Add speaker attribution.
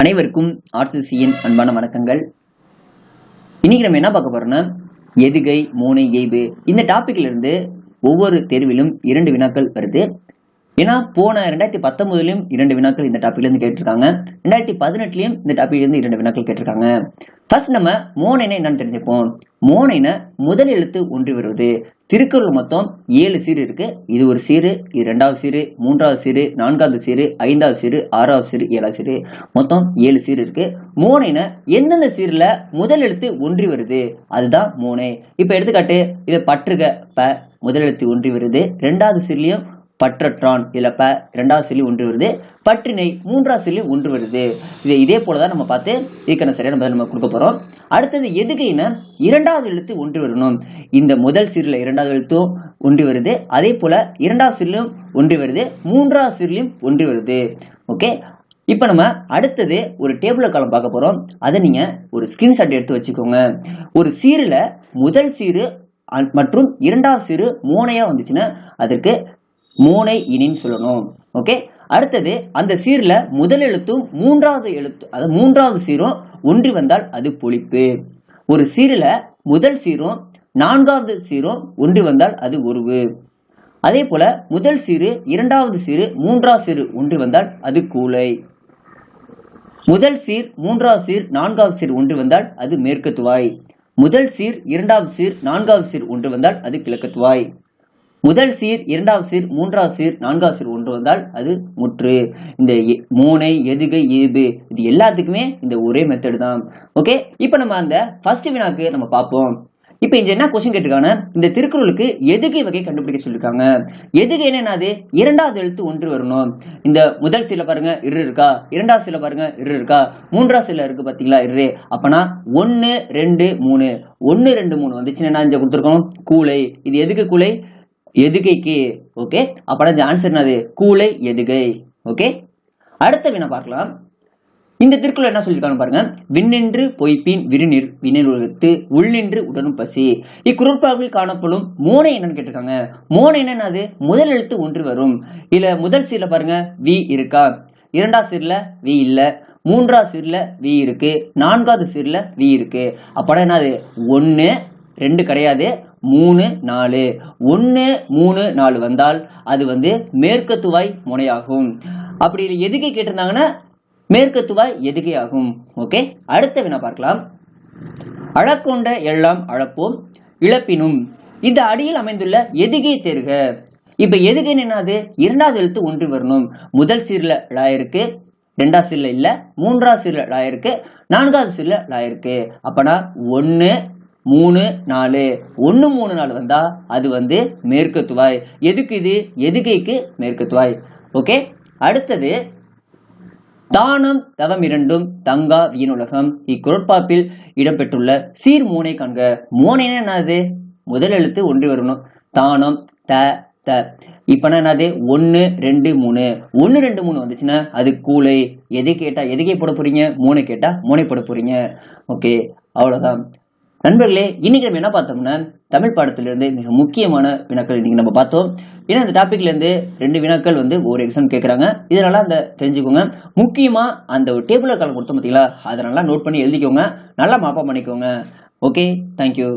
Speaker 1: அனைவருக்கும் ஆர்சிசியின் அன்பான வணக்கங்கள். இன்னைக்கு நம்ம என்ன பார்க்க போறோம்னா எதுகை மூனை இயைபு இந்த டாபிக்ல இருந்து ஒவ்வொரு தேர்விலும் இரண்டு வினாக்கள் வருது. ஏன்னா போன ரெண்டாயிரத்தி பத்தொன்பதுலயும் இரண்டு வினாக்கள் இந்த டாபிக்ல இருந்து கேட்டிருக்காங்க. ரெண்டாயிரத்தி பதினெட்டுலயும் இந்த டாபிக்ல இருந்து இரண்டு வினாக்கள் கேட்டிருக்காங்க. ஃபர்ஸ்ட் நம்ம மோனைனை என்னன்னு தெரிஞ்சுப்போம். மோனைனை முதல் எழுத்து ஒன்றி வருவது. திருக்குறள் மொத்தம் ஏழு சீர் இருக்கு. இது ஒரு சீரு இது ரெண்டாவது சீரு மூன்றாவது சீரு நான்காவது சீரு ஐந்தாவது சீரு ஆறாவது சீரு ஏழாவது சீரு. மொத்தம் ஏழு சீர் இருக்கு. மோனைனா எந்தெந்த சீர்ல முதல் எழுத்து ஒன்றி வருது? அதுதான் மோனை இப்ப எடுத்துக்காட்டு இதை பற்றுக ப முதல் எழுத்து ஒன்றி வருது. ரெண்டாவது சீர்லயும் பற்றற்றான் இதில் ப ரெண்டாவது சொல்லி ஒன்று வருது. பற்றினை மூன்றாவது சொல்லி ஒன்று வருது. இது இதே போலதான் நம்ம பார்த்து இதுக்கான சரியான பதில் நம்ம கொடுக்க போகிறோம் அடுத்தது எதுகைனா இரண்டாவது எழுத்து ஒன்று வரணும்? இந்த முதல் சீரில் இரண்டாவது எழுத்தும் ஒன்று வருது. அதே போல் இரண்டாவது சிறிலும் ஒன்று வருது. மூன்றாவது சீரிலும் ஒன்று வருது. ஓகே? இப்போ நம்ம அடுத்தது ஒரு டேபிள் காலம் பார்க்க போகிறோம் அதை நீங்கள் ஒரு ஸ்கிரீன்ஷாட் எடுத்து வச்சுக்கோங்க. ஒரு சீரில் முதல் சீரு மற்றும் இரண்டாவது சீரு மூணையாக வந்துச்சுன்னா அதற்கு மூனை இனின்னு சொல்லணும். ஓகே அடுத்தது அந்த சீர்ல முதல் எழுத்தும் மூன்றாவது எழுத்து அதாவது மூன்றாவது சீரும் ஒன்றி வந்தால் அது பொழிப்பு. ஒரு சீரில் முதல் சீரும் நான்காவது சீரும் ஒன்று வந்தால் அது உருவு. அதே போல முதல் சீரு இரண்டாவது சீரு மூன்றாவது சீரு ஒன்று வந்தால் அது கூலை முதல் சீர் மூன்றாவது சீர் நான்காவது சீர் ஒன்று வந்தால் அது மேற்கத்துவாய். முதல் சீர் இரண்டாவது சீர் நான்காவது சீர் ஒன்று வந்தால் அது கிழக்கத்துவாய். முதல் சீர் இரண்டாவது சீர் மூன்றாவது சீர் நான்காவது சீர் ஒன்று வந்தால் அது முற்று. இந்த எ- மூனை எதுகை ஈபு இது எல்லாத்துக்குமே இந்த ஒரே மெத்தடு தான். ஓகே இப்போ நம்ம அந்த ஃபர்ஸ்ட் வினாக்கு நம்ம பார்ப்போம். இப்போ இங்க என்ன கொஸ்டின் கேட்டிருக்காங்க இந்த திருக்குறளுக்கு எதுகை வகை கண்டுபிடிக்க சொல்லியிருக்காங்க எதுகை என்னென்னாது இரண்டாவது எழுத்து ஒன்று வரணும். இந்த முதல் சில பாருங்க இரு இருக்கா? இரண்டாவது சில பாருங்க இரு இருக்கா? மூன்றாவது சில இருக்கு பாத்தீங்களா இரு. அப்பனா ஒன்னு ரெண்டு மூணு. ஒன்னு ரெண்டு மூணு வந்துச்சுன்னா என்ன இங்க கொடுத்துருக்கோம் கூலை. இது எதுக்கு கூலை? எதுகைக்கு? ஓகே அப்பனா இந்த ஆன்சர் என்னது? கூலை எதுகை. ஓகே அடுத்த வினா பார்க்கலாம். இந்த திருக்குறள் என்ன சொல்லியிருக்காங்க பாருங்க. விண்ணின்று பொய்ப்பின் விருநீர் விண்ணிலுலகத்து உள்நின்று உடனும் பசி. இக்குறட்பாவில் காணப்படும் மோனை என்னன்னு கேட்டிருக்காங்க. மோனை என்னது? முதல் எழுத்து ஒன்று வரும். இதுல முதல் சீர்ல பாருங்க. வி இருக்கா? இரண்டாம் சீர்ல வி இல்ல. மூன்றாவது சீர்ல வி இருக்கு. நான்காவது சீர்ல வி இருக்கு. அப்படா என்னது? ஒன்னு ரெண்டு கிடையாது. மூணு நாலு. ஒன்னு மூணு நாலு வந்தால் அது வந்து மேற்கத்துவாய் முனையாகும். அப்படி எதுக்கு கேட்டிருந்தாங்கன்னா மேற்கத்துவாய் எதுகை ஆகும் ஓகே அடுத்த வினா பார்க்கலாம். அழக்கொண்ட எல்லாம் அழப்போம் இழப்பினும். இந்த அடியில் அமைந்துள்ள எதுகை தேர்க. இப்ப எதுகைன்னு என்னது இரண்டாவது எழுத்து ஒன்று வரணும். முதல் சீர்ல லா இருக்கு ரெண்டாவது சீர்ல இல்ல மூன்றாவது சீர்ல லா இருக்கு நான்காவது சீர்ல லா இருக்கு. அப்பனா ஒன்னு மூணு நாலு. ஒன்று மூணு நாலு வந்தால் அது வந்து மேற்கத்துவாய். எதுக்கு இது? எதுகைக்கு மேற்கத்துவாய்? ஓகே? அடுத்தது தானம் தவம் இரண்டும் தங்கா வீணுலகம். இக்குறட்பாப்பில் இடம்பெற்றுள்ள சீர் மூனை காண்க. மூனைன்னா என்னது? முதல் எழுத்து ஒன்று வரணும் தானம் த த. இப்ப என்னது? ஒன்று ரெண்டு மூணு. ஒன்று ரெண்டு மூணு வந்துச்சுன்னா அது கூலை. எது கேட்டால் எதுக்கே போட போறீங்க? மூணு கேட்டால் மூனை போட போறீங்க. ஓகே அவ்வளோதான் நண்பர்களே இன்னைக்கு நம்ம என்ன பார்த்தோம்னா தமிழ் பாடத்திலிருந்து மிக முக்கியமான வினாக்கள் இன்னைக்கு நம்ம பார்த்தோம். ஏன்னா இந்த டாபிக்லேருந்து ரெண்டு வினாக்கள் வந்து ஒரு எக்ஸாம் கேட்குறாங்க இதனால அந்த தெரிஞ்சுக்கோங்க. முக்கியமாக அந்த ஒரு டேபிளில் கலந்து கொடுத்தோம் பார்த்தீங்களா? அதை நல்லா நோட் பண்ணி எழுதிக்கோங்க. நல்லா மாப்பா பண்ணிக்கோங்க. Okay thank you